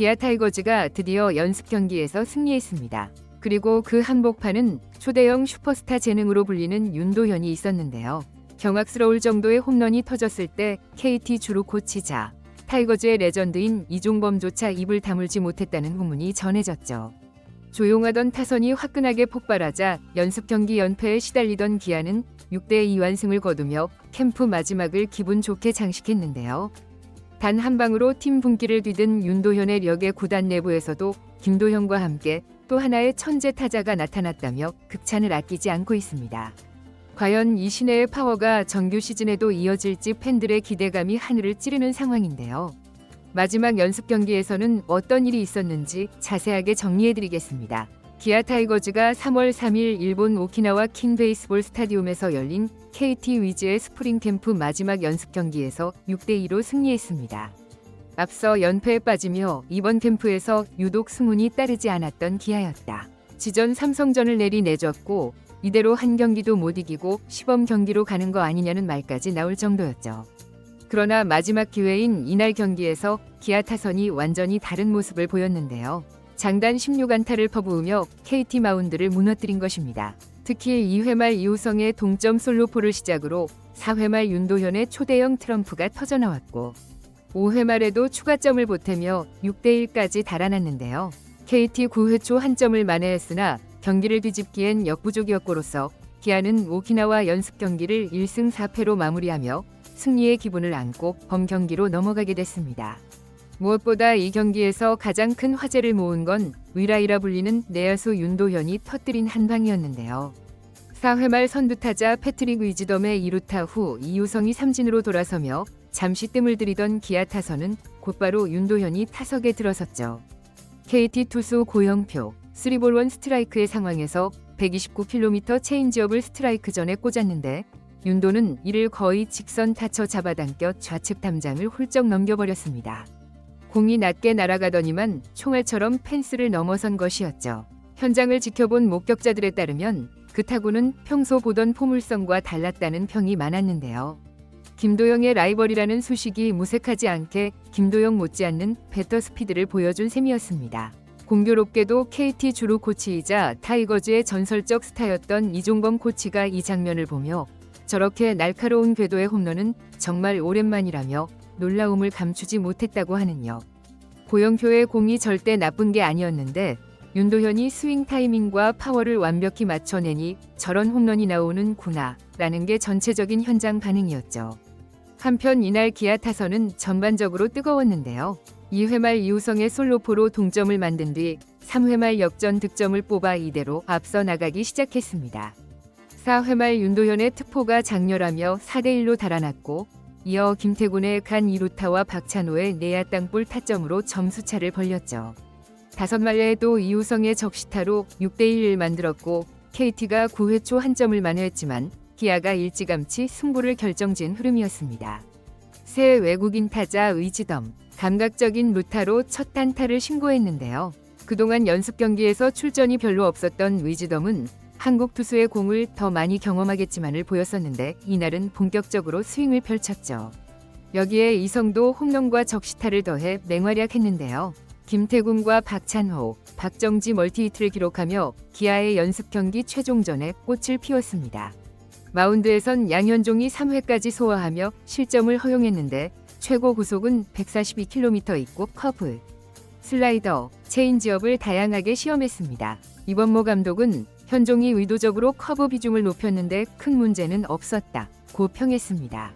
기아 타이거즈가 드디어 연습 경기에서 승리했습니다. 그리고 그 한복판은 초대형 슈퍼스타 재능으로 불리는 윤도현이 있었는데요. 경악스러울 정도의 홈런이 터졌을 때 KT 주루 코치자 타이거즈의 레전드인 이종범조차 입을 다물지 못했다는 후문이 전해졌죠. 조용하던 타선이 화끈하게 폭발하자 연습 경기 연패에 시달리던 기아는 6대 2 완승을 거두며 캠프 마지막을 기분 좋게 장식했는데요. 단 한 방으로 팀 분기를 뒤든 윤도현의 력의 구단 내부에서도 김도현과 함께 또 하나의 천재 타자가 나타났다며 극찬을 아끼지 않고 있습니다. 과연 이 신의 파워가 정규 시즌에도 이어질지 팬들의 기대감이 하늘을 찌르는 상황인데요. 마지막 연습 경기에서는 어떤 일이 있었는지 자세하게 정리해드리겠습니다. 기아 타이거즈가 3월 3일 일본 오키나와 킹 베이스볼 스타디움에서 열린 KT 위즈의 스프링 캠프 마지막 연습 경기에서 6대 2로 승리했습니다. 앞서 연패에 빠지며 이번 캠프에서 유독 승운이 따르지 않았던 기아였다. 지전 삼성전을 내리 내줬고 이대로 한 경기도 못 이기고 시범 경기로 가는 거 아니냐는 말까지 나올 정도였죠. 그러나 마지막 기회인 이날 경기에서 기아 타선이 완전히 다른 모습을 보였는데요. 장단 16안타를 퍼부으며 KT 마운드를 무너뜨린 것입니다. 특히 2회 말 이우성의 동점 솔로포를 시작으로 4회 말 윤도현의 초대형 트럼프가 터져나왔고 5회 말에도 추가점을 보태며 6대 1까지 달아났는데요. KT 9회 초 한 점을 만회했으나 경기를 뒤집기엔 역부족이었고로서 기아는 오키나와 연습 경기를 1승 4패로 마무리하며 승리의 기분을 안고 범 경기로 넘어가게 됐습니다. 무엇보다 이 경기에서 가장 큰 화제를 모은 건 위라이라 불리는 내야수 윤도현이 터뜨린 한 방이었는데요. 4회 말 선두타자 패트릭 위즈덤의 2루타 후 이유성이 삼진으로 돌아서며 잠시 뜸을 들이던 기아 타선은 곧바로 윤도현이 타석에 들어섰죠. KT 투수 고영표 3볼 1 스트라이크의 상황에서 129km 체인지업을 스트라이크 전에 꽂았는데 윤도는 이를 거의 직선 타쳐 잡아당겨 좌측 담장을 훌쩍 넘겨버렸습니다. 공이 낮게 날아가더니만 총알처럼 펜스를 넘어선 것이었죠. 현장을 지켜본 목격자들에 따르면 그 타구는 평소 보던 포물선과 달랐다는 평이 많았는데요. 김도영의 라이벌이라는 수식이 무색하지 않게 김도영 못지않는 배터 스피드를 보여준 셈이었습니다. 공교롭게도 KT 주루 코치이자 타이거즈의 전설적 스타였던 이종범 코치가 이 장면을 보며 저렇게 날카로운 궤도의 홈런은 정말 오랜만이라며 놀라움을 감추지 못했다고 하는요. 고영표의 공이 절대 나쁜 게 아니었는데 윤도현이 스윙 타이밍과 파워를 완벽히 맞춰내니 저런 홈런이 나오는구나 라는 게 전체적인 현장 반응이었죠. 한편 이날 기아 타선은 전반적으로 뜨거웠는데요. 2회 말 이우성의 솔로포로 동점을 만든 뒤 3회 말 역전 득점을 뽑아 이대로 앞서 나가기 시작했습니다. 4회 말 윤도현의 특포가 장렬하며 4대1로 달아났고 이어 김태군의 간 2루타와 박찬호의 내야 땅볼 타점으로 점수차를 벌렸죠. 다섯 말레에도 이우성의 적시타로 6대1을 만들었고 KT가 9회 초 한 점을 만회했지만 기아가 일찌감치 승부를 결정진 흐름이었습니다. 새 외국인 타자 의지덤, 감각적인 루타로 첫 단타를 신고했는데요. 그동안 연습 경기에서 출전이 별로 없었던 위즈덤은 한국 투수의 공을 더 많이 경험하겠지만을 보였었는데 이날은 본격적으로 스윙을 펼쳤죠. 여기에 이성도 홈런과 적시타를 더해 맹활약했는데요. 김태군과 박찬호, 박정지 멀티히트를 기록하며 기아의 연습 경기 최종전에 꽃을 피웠습니다. 마운드에선 양현종이 3회까지 소화하며 실점을 허용했는데 최고 구속은 142km 있고 커브, 슬라이더, 체인지업을 다양하게 시험했습니다. 이번모 감독은 현종이 의도적으로 커브 비중을 높였는데 큰 문제는 없었다. 고 평했습니다.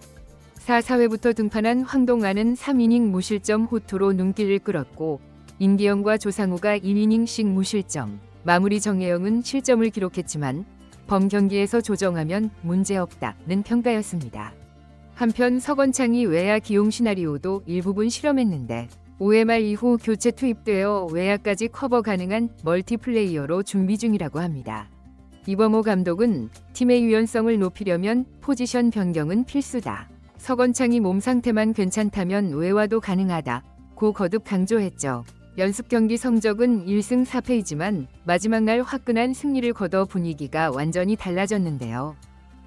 4, 4회부터 등판한 황동아는 3이닝 무실점 호투로 눈길을 끌었고 임기영과 조상우가 1이닝씩 무실점, 마무리 정혜영은 실점을 기록했지만 범 경기에서 조정하면 문제없다는 평가였습니다. 한편 서건창이 외야 기용 시나리오도 일부분 실험했는데 5회 말 이후 교체 투입되어 외야까지 커버 가능한 멀티플레이어로 준비 중이라고 합니다. 이범호 감독은 팀의 유연성을 높이려면 포지션 변경은 필수다. 서건창이 몸 상태만 괜찮다면 외와도 가능하다. 고 거듭 강조했죠. 연습 경기 성적은 1승 4패이지만 마지막 날 화끈한 승리를 거둬 분위기가 완전히 달라졌는데요.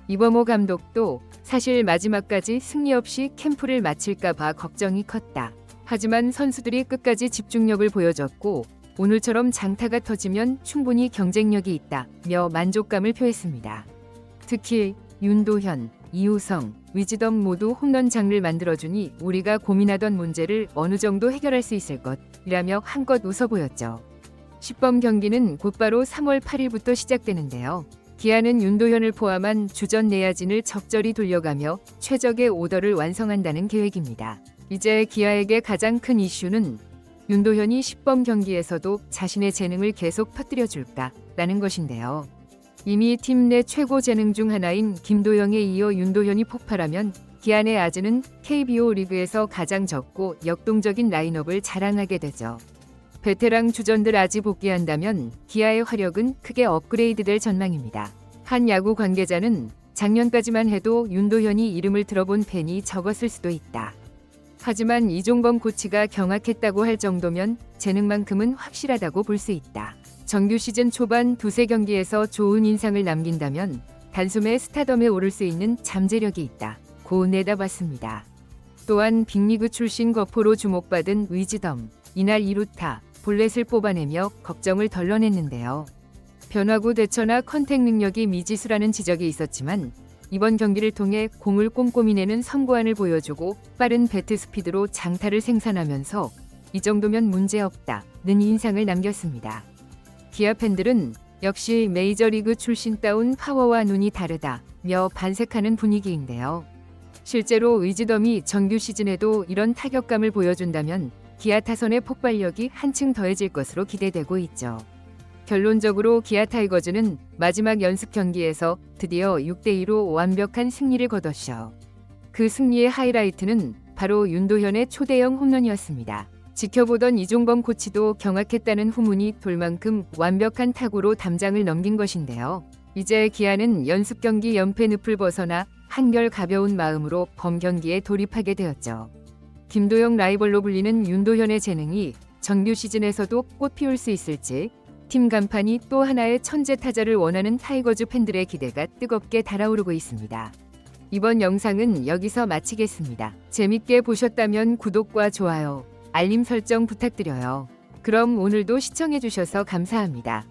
이범호 감독도 사실 마지막까지 승리 없이 캠프를 마칠까 봐 걱정이 컸다. 하지만 선수들이 끝까지 집중력을 보여줬고 오늘처럼 장타가 터지면 충분히 경쟁력이 있다며 만족감을 표했습니다. 특히 윤도현, 이우성, 위즈덤 모두 홈런 장를 만들어주니 우리가 고민하던 문제를 어느 정도 해결할 수 있을 것이라며 한껏 웃어 보였죠. 10번 경기는 곧바로 3월 8일부터 시작되는데요. 기아는 윤도현을 포함한 주전 내야진을 적절히 돌려가며 최적의 오더를 완성한다는 계획입니다. 이제 기아에게 가장 큰 이슈는 윤도현이 10번 경기에서도 자신의 재능을 계속 퍼뜨려 줄까라는 것인데요. 이미 팀 내 최고 재능 중 하나인 김도영에 이어 윤도현이 폭발하면 기아 내 아즈는 KBO 리그에서 가장 적고 역동적인 라인업을 자랑하게 되죠. 베테랑 주전들 아지 복귀한다면 기아의 화력은 크게 업그레이드될 전망입니다. 한 야구 관계자는 작년까지만 해도 윤도현이 이름을 들어본 팬이 적었을 수도 있다. 하지만 이종범 코치가 경악했다고 할 정도면 재능만큼은 확실하다고 볼 수 있다. 정규 시즌 초반 두세 경기에서 좋은 인상을 남긴다면 단숨에 스타덤에 오를 수 있는 잠재력이 있다. 고 내다봤습니다. 또한 빅리그 출신 거포로 주목받은 위즈덤, 이날 2루타, 볼넷을 뽑아내며 걱정을 덜어냈는데요. 변화구 대처나 컨택 능력이 미지수라는 지적이 있었지만 이번 경기를 통해 공을 꼼꼼히 내는 선구안을 보여주고 빠른 배트 스피드로 장타를 생산하면서 이 정도면 문제없다는 인상을 남겼습니다. 기아 팬들은 역시 메이저리그 출신다운 파워와 눈이 다르다며 반색하는 분위기인데요. 실제로 의지덤이 정규 시즌에도 이런 타격감을 보여준다면 기아 타선의 폭발력이 한층 더해질 것으로 기대되고 있죠. 결론적으로 기아 타이거즈는 마지막 연습 경기에서 드디어 6대2로 완벽한 승리를 거뒀죠. 그 승리의 하이라이트는 바로 윤도현의 초대형 홈런이었습니다. 지켜보던 이종범 코치도 경악했다는 후문이 돌 만큼 완벽한 타구로 담장을 넘긴 것인데요. 이제 기아는 연습 경기 연패 늪을 벗어나 한결 가벼운 마음으로 범 경기에 돌입하게 되었죠. 김도영 라이벌로 불리는 윤도현의 재능이 정규 시즌에서도 꽃 피울 수 있을지 팀 간판이 또 하나의 천재 타자를 원하는 타이거즈 팬들의 기대가 뜨겁게 달아오르고 있습니다. 이번 영상은 여기서 마치겠습니다. 재밌게 보셨다면 구독과 좋아요, 알림 설정 부탁드려요. 그럼 오늘도 시청해주셔서 감사합니다.